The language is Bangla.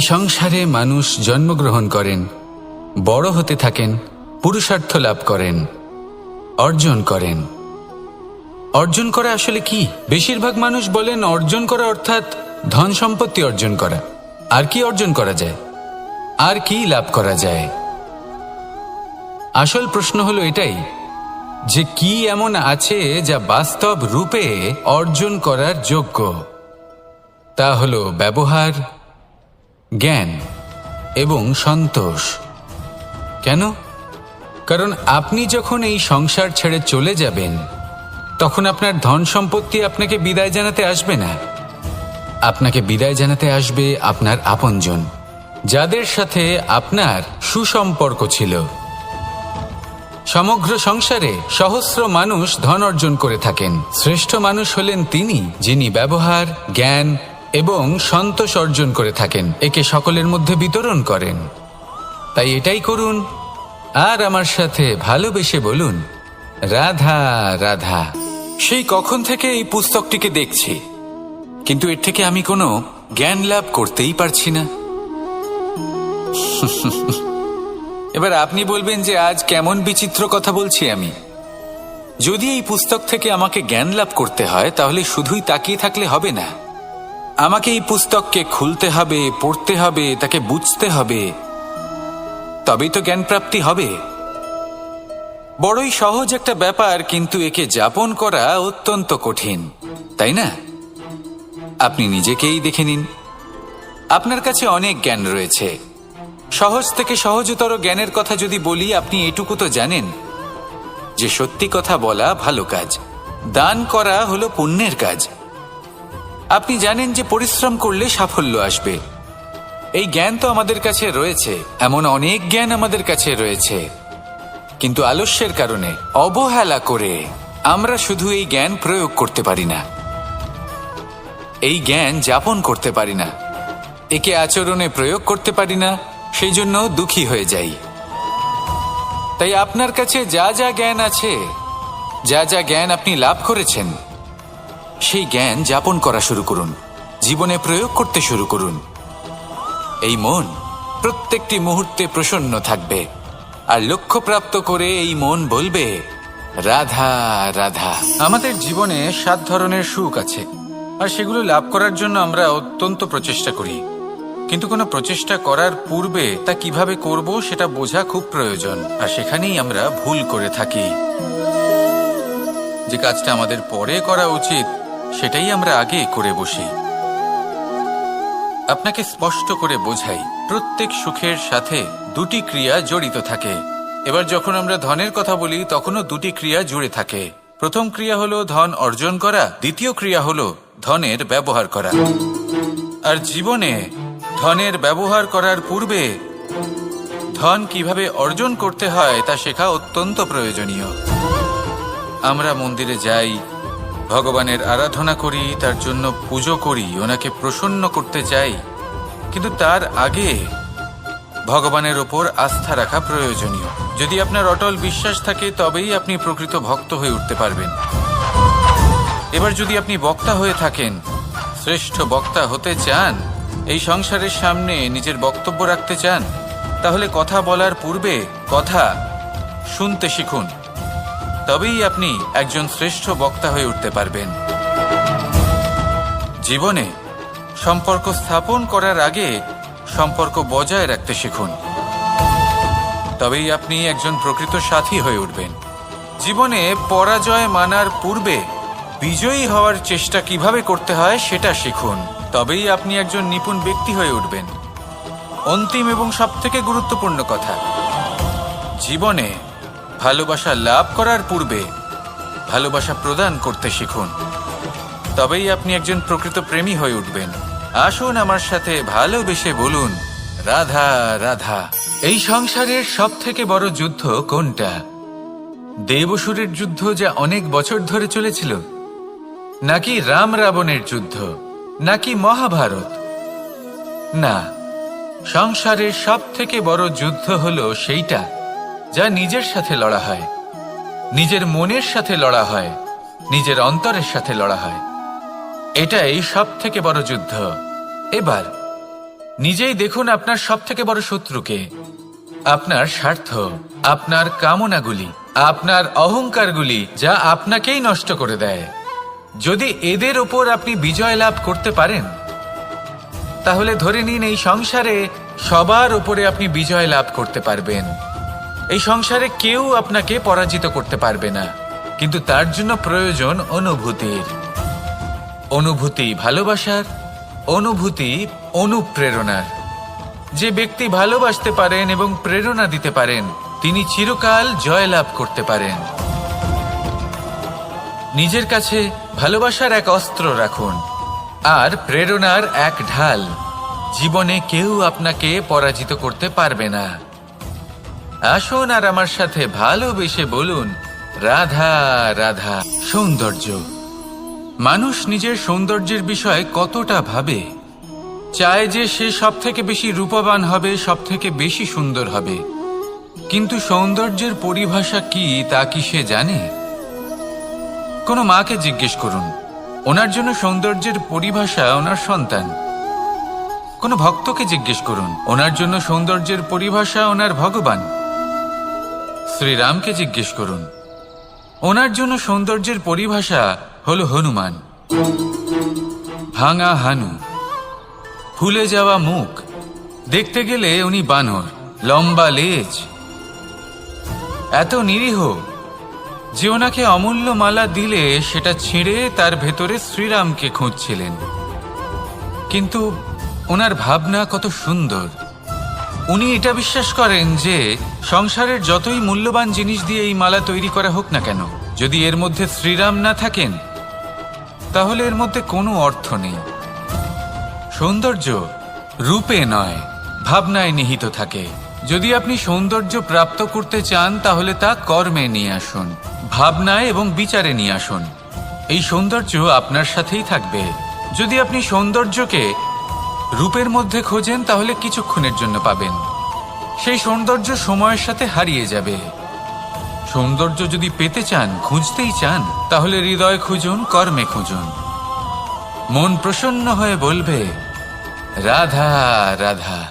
এই সংসারে মানুষ জন্মগ্রহণ করেন, বড় হতে থাকেন, পুরুষার্থ লাভ করেন, অর্জন করেন। অর্জন করা আসলে কি? বেশিরভাগ মানুষ বলেন অর্জন করা অর্থাৎ ধন সম্পত্তি অর্জন করা। আর কি অর্জন করা যায়? আর কি লাভ করা যায়? আসল প্রশ্ন হলো এটাই, যে কি এমন আছে যা বাস্তব রূপে অর্জন করার যোগ্য? তা হলো ব্যবহার জ্ঞান এবং সন্তোষ। কেন? কারণ আপনি যখন এই সংসার ছেড়ে চলে যাবেন, তখন আপনার ধন সম্পত্তি আপনাকে বিদায় জানাতে আসবে না। আপনাকে বিদায় জানাতে আসবে আপনার আপনজন, যাদের সাথে আপনার সুসম্পর্ক ছিল। সমগ্র সংসারে সহস্র মানুষ ধন অর্জন করে থাকেন। শ্রেষ্ঠ মানুষ হলেন তিনি, যিনি ব্যবহার, জ্ঞান এবং সন্তোষ অর্জন করে থাকেন। একে সকলের মধ্যে বিতরণ করেন। তাই এটাই করুন। আর আমার সাথে ভালোবেসে বলুন রাধা রাধা। সেই কখন থেকে এই পুস্তকটিকে দেখছি। কিন্তু এর থেকে আমি কোনো জ্ঞান লাভ করতেই পারছি না। এবার আপনি বলবেন যে আজ কেমন বিচিত্র কথা বলছি আমি। যদি এই পুস্তক থেকে আমাকে জ্ঞান লাভ করতে হয় তাহলে শুধুই তাকিয়ে থাকলে হবে না। আমাকে এই পুস্তককে খুলতে হবে, পড়তে হবে, তাকে বুঝতে হবে। তবেই তো জ্ঞান প্রাপ্তি হবে। বড়ই সহজ একটা ব্যাপার, কিন্তু একে যাপন করা অত্যন্ত কঠিন, তাই না? আপনি নিজেকেই দেখে নিন। আপনার কাছে অনেক জ্ঞান রয়েছে। সহজ থেকে সহজতর জ্ঞানের কথা যদি বলি, আপনি এটুকু তো জানেন। যে সত্যি কথা বলা ভালো কাজ, দান করা হলো পুণ্যের কাজ। আপনি জানেন যে পরিশ্রম করলে সাফল্য আসবে। এই জ্ঞান তো আমাদের কাছে রয়েছে, এমন অনেক জ্ঞান আমাদের কাছে রয়েছে। কিন্তু আলস্যের কারণে, অবহেলা করে আমরা শুধু এই জ্ঞান প্রয়োগ করতে পারি না। এই জ্ঞান যাপন করতে পারি না। একে আচরণে প্রয়োগ করতে পারি না সেই জন্য দুঃখী হয়ে যাই। তাই আপনার কাছে যা যা জ্ঞান আছে, যা যা জ্ঞান আপনি লাভ করেছেন সেই জ্ঞান যাপন করা শুরু করুন, জীবনে প্রয়োগ করতে শুরু করুন। এই মন প্রত্যেকটি মুহূর্তে প্রসন্ন থাকবে, আর লক্ষ্যপ্রাপ্ত করে এই মন বলবে, রাধা রাধা। আমাদের জীবনে সাত ধরনের সুখ আছে, আর সেগুলো লাভ করার জন্য আমরা অত্যন্ত প্রচেষ্টা করি। কিন্তু কোনো প্রচেষ্টা করার পূর্বে তা কীভাবে করব সেটা বোঝা খুব প্রয়োজন, আর সেখানেই আমরা ভুল করে থাকি। যে কাজটা আমাদের পরে করা উচিত সেটাই আমরা আগে করে বসি। আপনাকে স্পষ্ট করে বোঝাই, প্রত্যেক সুখের সাথে দুটি ক্রিয়া জড়িত থাকে। এবার যখন আমরা ধনের কথা বলি, তখনও দুটি ক্রিয়া জুড়ে থাকে। প্রথম ক্রিয়া হলো ধন অর্জন করা, দ্বিতীয় ক্রিয়া হলো ধনের ব্যবহার করা। আর জীবনে ধনের ব্যবহার করার পূর্বে ধন কীভাবে অর্জন করতে হয় তা শেখা অত্যন্ত প্রয়োজনীয়। আমরা মন্দিরে যাই ভগবানের আরাধনা করি, তার জন্য পুজো করি, ওনাকে প্রসন্ন করতে চাই। কিন্তু তার আগে ভগবানের ওপর আস্থা রাখা প্রয়োজনীয়। যদি আপনার অটল বিশ্বাস থাকে, তবেই আপনি প্রকৃত ভক্ত হয়ে উঠতে পারবেন। এবার যদি আপনি বক্তা হয়ে থাকেন, শ্রেষ্ঠ বক্তা হতে চান, এই সংসারের সামনে নিজের বক্তব্য রাখতে চান, তাহলে কথা বলার পূর্বে কথা শুনতে শিখুন। তবেই আপনি একজন শ্রেষ্ঠ বক্তা হয়ে উঠতে পারবেন। জীবনে সম্পর্ক স্থাপন করার আগে সম্পর্ক বজায় রাখতে শিখুন। তবেই আপনি একজন প্রকৃত সাথী হয়ে উঠবেন। জীবনে পরাজয় মানার পূর্বে বিজয়ী হওয়ার চেষ্টা কীভাবে করতে হয় সেটা শিখুন। তবেই আপনি একজন নিপুণ ব্যক্তি হয়ে উঠবেন। অন্তিম এবং সবথেকে গুরুত্বপূর্ণ কথা, জীবনে ভালোবাসা লাভ করার পূর্বে ভালোবাসা প্রদান করতে শিখুন। তবেই আপনি একজন প্রকৃত প্রেমী হয়ে উঠবেন। আসুন আমার সাথে ভালোবেসে বলুন, রাধা রাধা। এই সংসারের সব থেকে বড় যুদ্ধ কোনটা? দেবসুরের যুদ্ধ যা অনেক বছর ধরে চলেছিল, নাকি রাম রাবণের যুদ্ধ, নাকি মহাভারত? না, সংসারের সব থেকে বড় যুদ্ধ হলো সেইটা। যা নিজের সাথে লড়া হয়। নিজের মনের সাথে লড়া হয়। নিজের অন্তরের সাথে লড়া হয়। এটাই সব থেকে বড় যুদ্ধ। এবার, নিজেই দেখুন আপনার সব থেকে বড় শত্রুকে। আপনার স্বার্থ, আপনার কামনাগুলি, আপনার অহংকারগুলি যা আপনাকেই নষ্ট করে দেয়। যদি এদের ওপর আপনি বিজয় লাভ করতে পারেন, তাহলে ধরে নিন এই সংসারে সবার ওপরে আপনি বিজয় লাভ করতে পারবেন। এই সংসারে কেউ আপনাকে পরাজিত করতে পারবে না, কিন্তু তার জন্য প্রয়োজন অনুভূতির। অনুভূতি ভালোবাসার, অনুভূতি অনুপ্রেরণার। যে ব্যক্তি ভালোবাসতে পারেন এবং প্রেরণা দিতে পারেন, তিনি চিরকাল জয়লাভ করতে পারেন। নিজের কাছে ভালোবাসার এক অস্ত্র রাখুন, আর প্রেরণার এক ঢাল। জীবনে কেউ আপনাকে পরাজিত করতে পারবে না। আসুন আর আমার সাথে ভালোবেসে বলুন, রাধা রাধা, সৌন্দর্য। মানুষ নিজের সৌন্দর্যের বিষয়ে কতটা ভাবে, চায় যে সে সব থেকে বেশি রূপবান হবে সব থেকে বেশি সুন্দর হবে। কিন্তু সৌন্দর্যের পরিভাষা কি, তা কি সে জানে? কোনো মাকে জিজ্ঞেস করুন, ওনার জন্য সৌন্দর্যের পরিভাষা ওনার সন্তান। কোনো ভক্তকে জিজ্ঞেস করুন, ওনার জন্য সৌন্দর্যের পরিভাষা ওনার ভগবান। শ্রীরামকে জিজ্ঞেস করুন। ওনার জন্য সৌন্দর্যের পরিভাষা হল হনুমান। ভাঙা হানু, ফুলে যাওয়া মুখ, দেখতে গেলে উনি বানর, লম্বা লেজ। এত নিরীহ যে ওনাকে অমূল্য মালা দিলে সেটা ছিঁড়ে তার ভেতরে শ্রীরামকে খুঁজছিলেন। কিন্তু ওনার ভাবনা কত সুন্দর। উনি এটা বিশ্বাস করেন যে সংসারের যতই মূল্যবান জিনিস দিয়ে এই মালা তৈরি করা হোক না কেন, যদি এর মধ্যে শ্রীরাম না থাকেন, তাহলে এর মধ্যে কোনো অর্থ নেই। সৌন্দর্য রূপে নয়, ভাবনায় নিহিত থাকে। যদি আপনি সৌন্দর্য প্রাপ্ত করতে চান, তাহলে তা কর্মে নিয়ে আসুন, ভাবনায় এবং বিচারে নিয়ে আসুন। এই সৌন্দর্য আপনার সাথেই থাকবে। যদি আপনি সৌন্দর্যকে রূপের মধ্যে খোঁজেন, তাহলে কিছুক্ষণের জন্য পাবেন। সেই সৌন্দর্য সময়ের সাথে হারিয়ে যাবে। সৌন্দর্য যদি পেতে চান, খুঁজতেই চান, তাহলে হৃদয় খুঁজুন, কর্মে খুঁজুন। মন প্রসন্ন হয়ে বলবে, রাধা রাধা।